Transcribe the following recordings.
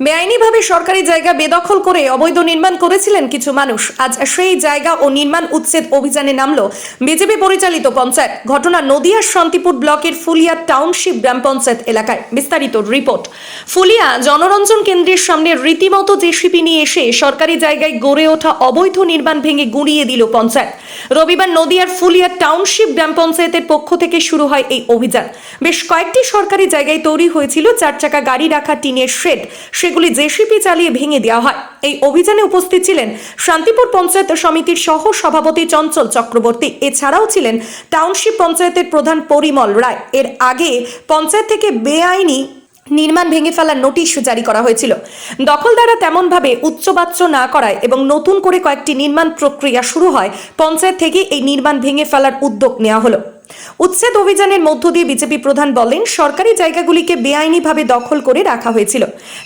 বেআইনিভাবে সরকারি জায়গা বেদখল করে অবৈধ নির্মাণ করেছিলেন কিছু মানুষ। আজ সেই জায়গা ও নির্মাণ উচ্ছেদ অভিযানে নামলো বিজেপি পরিচালিত পঞ্চায়েত। ঘটনা নদিয়ার শান্তিপুর ব্লকের ফুলিয়া টাউনশিপ গ্রাম পঞ্চায়েত এলাকায়। বিস্তারিত রিপোর্ট। ফুলিয়া জনরঞ্জন কেন্দ্রের সামনে রীতিমতো জেসিপি নিয়ে এসে সরকারি জায়গায় গড়ে ওঠা অবৈধ নির্মাণ ভেঙে গুঁড়িয়ে দিল পঞ্চায়েত। রবিবার নদিয়ার ফুলিয়া টাউনশিপ গ্রাম পঞ্চায়েতের পক্ষ থেকে শুরু হয় এই অভিযান। বেশ কয়েকটি সরকারি জায়গায় তৈরি হয়েছিল চার চাকা গাড়ি রাখা টিনের শেড। সেগুলি জেসিপি চালিয়ে ভেঙে দেওয়া হয়। এই অভিযানে উপস্থিত ছিলেন শান্তিপুর পঞ্চায়েত সমিতির সহ সভাপতি চঞ্চল চক্রবর্তী। এছাড়াও ছিলেন টাউনশিপ পঞ্চায়েতের প্রধান পরিমল রায়। এর আগে পঞ্চায়েত থেকে বেআইনি নির্মাণ ভেঙে ফেলার নোটিশ জারি করা হয়েছিল। দখলদাররা তেমনভাবে উচ্চবাচ্য না করায় এবং নতুন করে কয়েকটি নির্মাণ প্রক্রিয়া শুরু হয়। পঞ্চায়েত থেকে এই নির্মাণ ভেঙে ফেলার উদ্যোগ নেওয়া হলো। উচ্ছেদ অভিযানের মধ্য দিয়ে বিজেপি প্রধান বলেন, সরকারি জায়গাগুলিকে বেআইনিভাবে দখল করে রাখা হয়েছিল।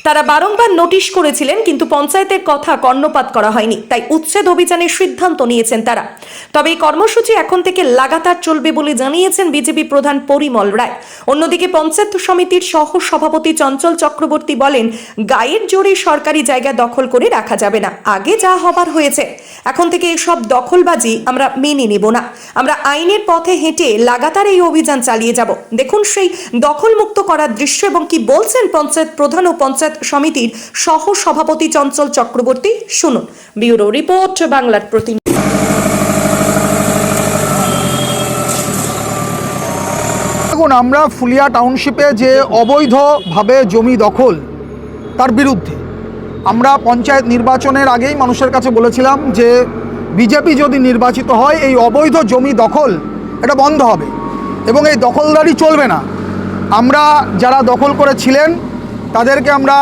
তারা বারংবার নোটিশ করেছিলেন, কিন্তু পঞ্চায়েতের কথা কর্ণপাত করা হয়নি। তাই উচ্ছেদ অভিযানের সিদ্ধান্ত নিয়েছেন তারা। তবে এই কর্মসূচি এখন থেকে লাগাতার চলবে বলে জানিয়েছেন বিজেপি প্রধান পরিমল রায়। অন্যদিকে পঞ্চায়েত সমিতির সহ সভাপতি চঞ্চল চক্রবর্তী বলেন, গায়ের জোরে সরকারি জায়গা দখল করে রাখা যাবে না। আগে যা হবার হয়েছে, এখন থেকে এসব দখলবাজি আমরা মেনে নেব না। আমরা আইনের পথে হেঁটে লাগাতার এই অভিযান চালিয়ে যাব। দেখুন সেই দখলমুক্ত করার দৃশ্য এবং কি বলছেন পঞ্চায়েত প্রধান ও পঞ্চায়েত সমিতির সহ সভাপতি চঞ্চল চক্রবর্তী। শুনুন, ব্যুরো রিপোর্ট, বাংলার প্রতিনিধি। দেখুন, আমরা ফুলিয়া টাউনশিপে যে অবৈধভাবে জমি দখল, তার বিরুদ্ধে আমরা পঞ্চায়েত নির্বাচনের আগেই মানুষের কাছে বলেছিলাম যে, বিজেপি যদি নির্বাচিত হয়, এই অবৈধ জমি দখল এটা বন্ধ হবে। এবং এই দখলদারি চলবে না। আমরা যারা দখল করেছিলেন, তাদেরকে আমরা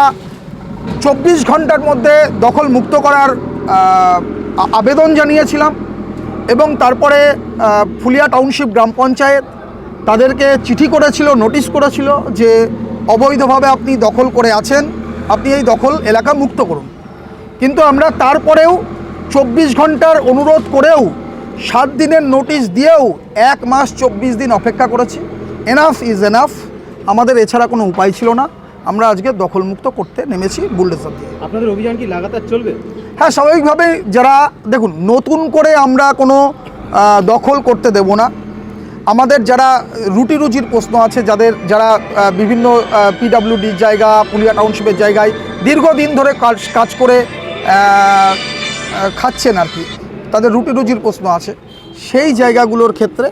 চব্বিশ ঘণ্টার মধ্যে দখল মুক্ত করার আবেদন জানিয়েছিলাম এবং তারপরে ফুলিয়া টাউনশিপ গ্রাম পঞ্চায়েত তাদেরকে চিঠি করেছিল, নোটিশ করেছিল যে অবৈধভাবে আপনি দখল করে আছেন, আপনি এই দখল এলাকা মুক্ত করুন। কিন্তু আমরা তারপরেও চব্বিশ ঘণ্টার অনুরোধ করেও সাত দিনের নোটিশ দিয়েও এক মাস চব্বিশ দিন অপেক্ষা করেছি। এনাফ ইজ এনাফ আমাদের এছাড়া কোনো উপায় ছিল না। আমরা আজকে দখলমুক্ত করতে নেমেছি বুলডেজার দিয়ে। আপনাদের অভিযান কি লাগাতার চলবে? হ্যাঁ স্বাভাবিকভাবে যারা দেখুন নতুন করে আমরা কোনো দখল করতে দেব না। আমাদের যারা রুটি রুজির প্রশ্ন আছে যাদের যারা বিভিন্ন পিডাব্লিউডির জায়গা পুলিয়া টাউনশিপের জায়গায় দীর্ঘদিন ধরে কাজ কাজ করে খাচ্ছেন আর কি। তাদের রুটি রুজির প্রশ্ন আছে। সেই জায়গাগুলোর ক্ষেত্রে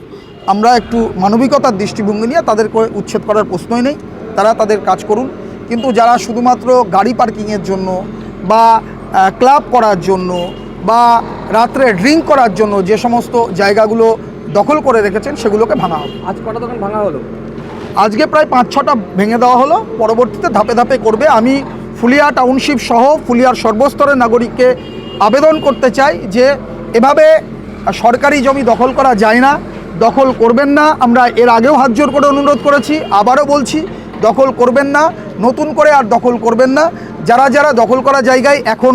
আমরা একটু মানবিকতার দৃষ্টিভঙ্গি নিয়ে তাদেরকে উচ্ছেদ করার প্রশ্নই নেই। তারা তাদের কাজ করুন। কিন্তু যারা শুধুমাত্র গাড়ি পার্কিংয়ের জন্য বা ক্লাব করার জন্য বা রাত্রে ড্রিঙ্ক করার জন্য যে সমস্ত জায়গাগুলো দখল করে রেখেছেন সেগুলোকে ভাঙা হবে। আজ কটা দোকান ভাঙা হলো? আজকে প্রায় পাঁচ ছটা ভেঙে দেওয়া হলো। পরবর্তীতে ধাপে ধাপে করবে। আমি ফুলিয়া টাউনশিপ সহ ফুলিয়ার সর্বস্তরের নাগরিককে আবেদন করতে চাই যে এভাবে সরকারি জমি দখল করা যায় না, দখল করবেন না। আমরা এর আগেও হাত জোর করে অনুরোধ করেছি, আবারও বলছি, দখল করবেন না, নতুন করে আর দখল করবেন না। যারা যারা দখল করা জায়গায় এখন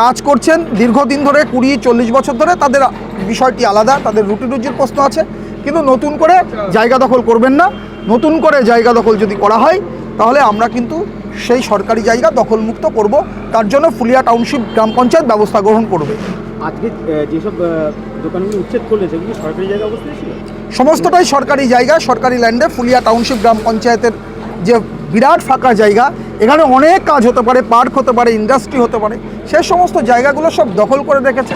কাজ করছেন, দীর্ঘদিন ধরে কুড়ি, চল্লিশ বছর ধরে তাদের বিষয়টি আলাদা, তাদের রুটি রুজির প্রশ্ন আছে। কিন্তু নতুন করে জায়গা দখল করবেন না, নতুন করে জায়গা দখল যদি করা হয়, তাহলে আমরা কিন্তু সেই সরকারি জায়গা দখলমুক্ত করব। তার জন্য ফুলিয়া টাউনশিপ গ্রাম পঞ্চায়েত ব্যবস্থা গ্রহণ করবে। আজকে যেসব দোকানগুলো উচ্ছেদ করলেন সেগুলো সরকারি জায়গা অবস্থিত ছিল? সমস্তটাই সরকারি জায়গা সরকারি ল্যান্ডে ফুলিয়া টাউনশিপ গ্রাম পঞ্চায়েতের যে বিরাট ফাঁকা জায়গা এখানে অনেক কাজ হতে পারে পার্ক হতে পারে ইন্ডাস্ট্রি হতে পারে। সে সমস্ত জায়গাগুলো সব দখল করে রেখেছে।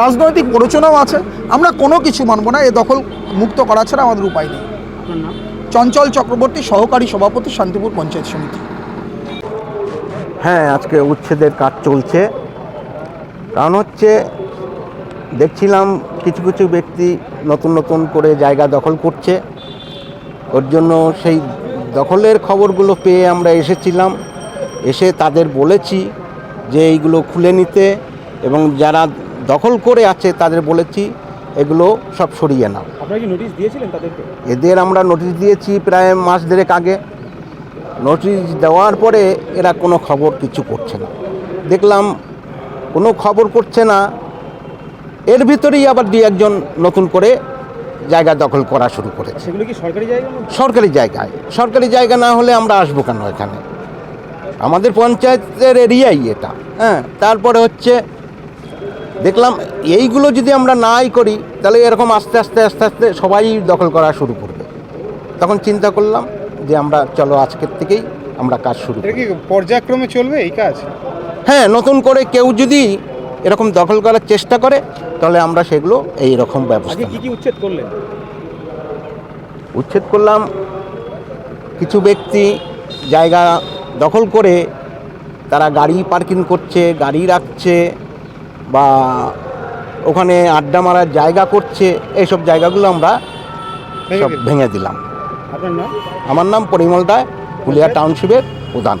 রাজনৈতিক প্ররোচনাও আছে। আমরা কোনো কিছু মানব না এ দখল মুক্ত করা ছাড়া আমাদের উপায় নেই। চঞ্চল চক্রবর্তী সহকারী সভাপতি শান্তিপুর পঞ্চায়েত সমিতি। হ্যাঁ আজকে উচ্ছেদের কাজ চলছে। কারণ হচ্ছে দেখছিলাম কিছু কিছু ব্যক্তি নতুন নতুন করে জায়গা দখল করছে। ওর জন্য সেই দখলের খবরগুলো পেয়ে আমরা এসেছিলাম। এসে তাদের বলেছি যে এইগুলো খুলে নিতে এবং যারা দখল করে আছে তাদের বলেছি এগুলো সব সরিয়ে নাও। আপনারা কি নোটিশ দিয়েছিলেন তাদেরকে? এদের আমরা নোটিশ দিয়েছি প্রায় মাস দেড়েক আগে। নোটিশ দেওয়ার পরে এরা কোনো খবর কিছু করছে না। দেখলাম কোনো খবর করছে না। এর ভিতরেই আবার দুই একজন নতুন করে জায়গা দখল করা শুরু করেছে। সেগুলো কি সরকারি জায়গা সরকারি জায়গায়। সরকারি জায়গা না হলে আমরা আসব কেন এখানে? আমাদের পঞ্চায়েতের এরিয়াই এটা হ্যাঁ? তারপরে হচ্ছে দেখলাম এইগুলো যদি আমরা নাই করি তাহলে এরকম আস্তে আস্তে আস্তে আস্তে সবাই দখল করা শুরু করবে। তখন চিন্তা করলাম যে আমরা চলো আজকের থেকেই আমরা কাজ শুরু করি। পর্যায়ক্রমে চলবে এই কাজ? হ্যাঁ নতুন করে কেউ যদি এরকম দখল করার চেষ্টা করে তাহলে আমরা সেগুলো এই রকম ব্যবস্থা কি কি উচ্ছেদ করলেন? উচ্ছেদ করলাম কিছু ব্যক্তি জায়গা দখল করে তারা গাড়ি পার্কিং করছে গাড়ি রাখছে বা ওখানে আড্ডা মারার জায়গা করছে এইসব জায়গাগুলো আমরা সব ভেঙে দিলাম। আমার নাম পরিমল রায় পুলিয়া টাউনশিপের প্রধান।